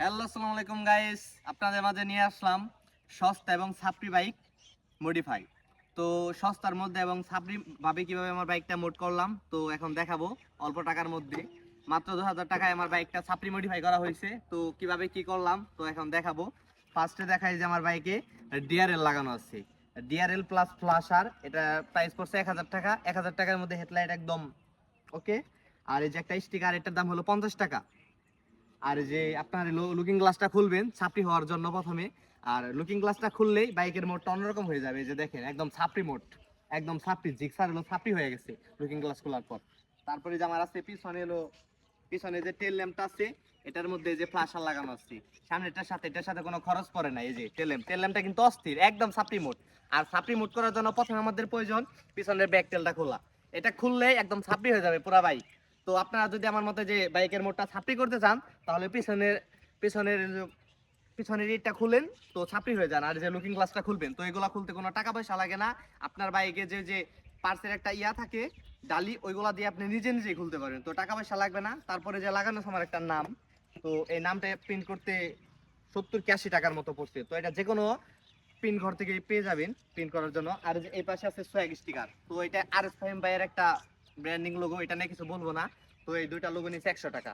Hello, আসসালামু আলাইকুম guys আপনাদের মাঝে নিয়ে আসলাম সস্তা এবং সাপড়ি বাইক মডিফাই তো সস্তার মধ্যে এবং সাপড়ি ভাবে কীভাবে আমার বাইকটা মোড করলাম, তো এখন দেখাবো অল্প টাকার মধ্যে। মাত্র দু হাজার টাকায় আমার বাইকটা সাপড়ি মডিফাই করা হয়েছে, তো কীভাবে কি করলাম, তো এখন দেখাবো। ফার্স্টে দেখাই যে আমার বাইকে ডিআরএল লাগানো আছে। ডিআরএল প্লাস ফ্লাশার এটা প্রাইস পড়ছে এক হাজার টাকা। এক হাজার টাকার মধ্যে হেডলাইট একদম ওকে আর এই যে একটা স্টিকার এটার দাম হলো পঞ্চাশ টাকা। আর যে আপনার লুকিং গ্লাসটা খুলবেন ছাপড়ি হওয়ার জন্য প্রথমে। আর লুকিং গ্লাসটা খুললেই বাইকের মোডটা অন্যরকম হয়ে যাবে যে দেখেন, একদম ছাপড়ি মোড, একদম ছাপড়ি জিক্সার হলো ছাপড়ি হয়ে গেছে লুকিং গ্লাস খোলার পর। তারপরে যে আমার আছে, পিছনে হলো, পিছনে যে টেল ল্যাম্পটা আছে, এটার মধ্যে যে ফ্লাশার লাগানো আছে সামনেটার সাথে, এটার সাথে কোনো খরচ পড়ে না, এই যে টেল ল্যাম্প টেল ল্যাম্পটা কিন্তু অস্থির, একদম ছাপড়ি মোড। আর ছাপড়ি মোড করার জন্য প্রথমে আমাদের প্রয়োজন পিছনের ব্যাক টেলটা খোলা। এটা খুললেই একদম ছাপড়ি হয়ে যাবে পুরা বাইক তো আপনারা যদি আমার মতে যে বাইকের মোডটা ছাপড়ি করতে চান, তাহলে পিছনের পিছনের পিছনের ইটটা খুলেন, তো ছাপড়ি হয়ে যান। আর যে লুকিং গ্লাসটা খুলবেন, তো এগুলা খুলতে কোনো টাকা পয়সা লাগে না। আপনার বাইকে যে যে পার্সের একটা ইয়া থাকে, ডালি, ওইগুলা দিয়ে আপনি নিজে নিজেই খুলতে পারেন। তো টাকা পয়সা লাগবে না। তারপরে যে লাগানো আমার একটা নাম, তো এই নামটা প্রিন্ট করতে সত্তর কি আশি টাকার মতো পড়ছে। তো এটা যে কোনো প্রিন্ট ঘর থেকে পেয়ে যাবেন প্রিন্ট করার জন্য। আর এই পাশে আছে সোয়াগ স্টিকার তো এটা আর এস বাইয়ের একটা ব্র্যান্ডিং লোগো এটা নিয়ে কিছু বলব না। তো এই দুইটা লোগো নিচ্ছে একশো টাকা।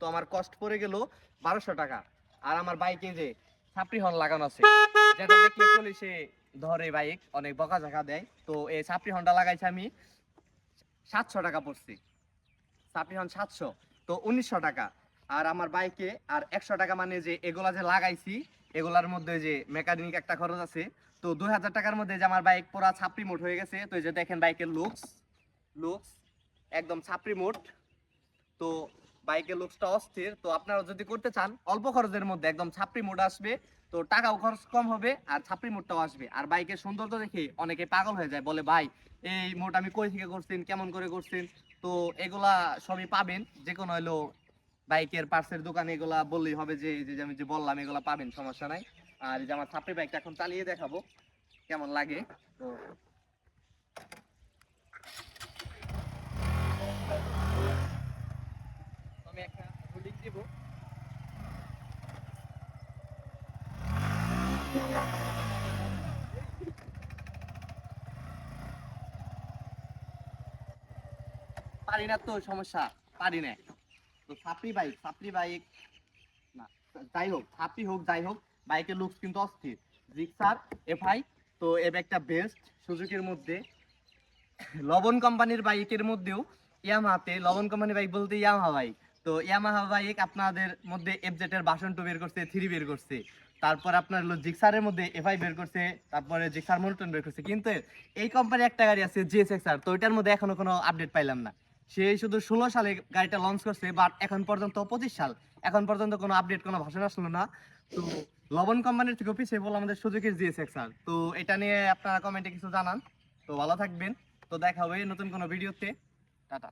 তো আমার কস্ট পড়ে গেল বারোশো টাকা। আর আমার বাইকে যে ছাপড়ি হর্ন লাগানো আছে, যেটা দেখলে পুলিশে ধরে বাইক অনেক বকা ঝাঁকা দেয়। তো এই ছাপড়ি হর্নটা লাগাইছি আমি সাতশো টাকা পড়ছি। ছাপড়ি হর্ন সাতশো, তো উনিশশো টাকা। আর আমার বাইকে আর একশো টাকা মানে যে এগুলা যে লাগাইছি, এগুলার মধ্যে যে মেকানিক একটা খরচ আছে। তো দুই হাজার টাকার মধ্যে যে আমার বাইক পুরা ছাপড়ি মোট হয়ে গেছে। তো এই যে দেখেন বাইকের লুকস লুকস একদম ছাপড়ি মোট। তো বাইকের লুকসটা অস্থির। তো আপনারা যদি করতে চান, অল্প খরচের মধ্যে একদম ছাপড়ি মোড আসবে। তো টাকাও খরচ কম হবে আর ছাপড়ি মোডটাও আসবে। আর বাইকের সৌন্দর্য দেখে অনেকে পাগল হয়ে যায়, বলে, ভাই, এই মোড আমি কই থেকে করছেন? কেমন করে করছেন? তো এগুলা সবই পাবেন। যে কোনো হলো বাইকের পার্সের দোকানে এগুলা বললেই হবে যে যে আমি যে বললাম, এগুলা পাবেন, সমস্যা নাই। আর এই যে আমার ছাপড়ি বাইকটা এখন চালিয়ে দেখাবো, কেমন লাগে? তো একটা রুলিং দিব। পারি না তো, সমস্যা। পারি না। তো সাপড়ি বাইক সাপড়ি বাইক না, যাই হোক সাপড়ি হোক, যাই হোক বাইকের লুকস কিন্তু অস্থির। জিক্সার এফআই তো এ ব্যাগটা বেস্ট সুজুকির মধ্যে। লবণ কোম্পানির বাইকের মধ্যেও ইয়ামাহাতে লবণ কোম্পানির বাইক বলতে ইয়ামা বাইক তো ইয়ামাহা বাইক আপনাদের মধ্যে এফজেড এর বাসন টু বের করছে থ্রি বের করছে। তারপর আপনার হলো জিক্সারের মধ্যে এফআই বের করছে, তারপরে জিক্সার মোলটন বের করছে। কিন্তু এই কোম্পানির একটা গাড়ি আছে জিএসএক্সআর তো ওইটার মধ্যে এখনও কোনো আপডেট পাইলাম না। সে শুধু ষোলো সালে গাড়িটা লঞ্চ করছে বাট এখন পর্যন্ত পঁচিশ সাল। এখন পর্যন্ত কোনো আপডেট কোনো ভাষণ আসলো না। তো লবণ কোম্পানির থেকে পিছিয়ে বল আমাদের সুযোগের জিএসএক্সআর তো এটা নিয়ে আপনারা কমেন্টে কিছু জানান। তো ভালো থাকবেন। তো দেখা হবে নতুন কোনো ভিডিওতে টাটা।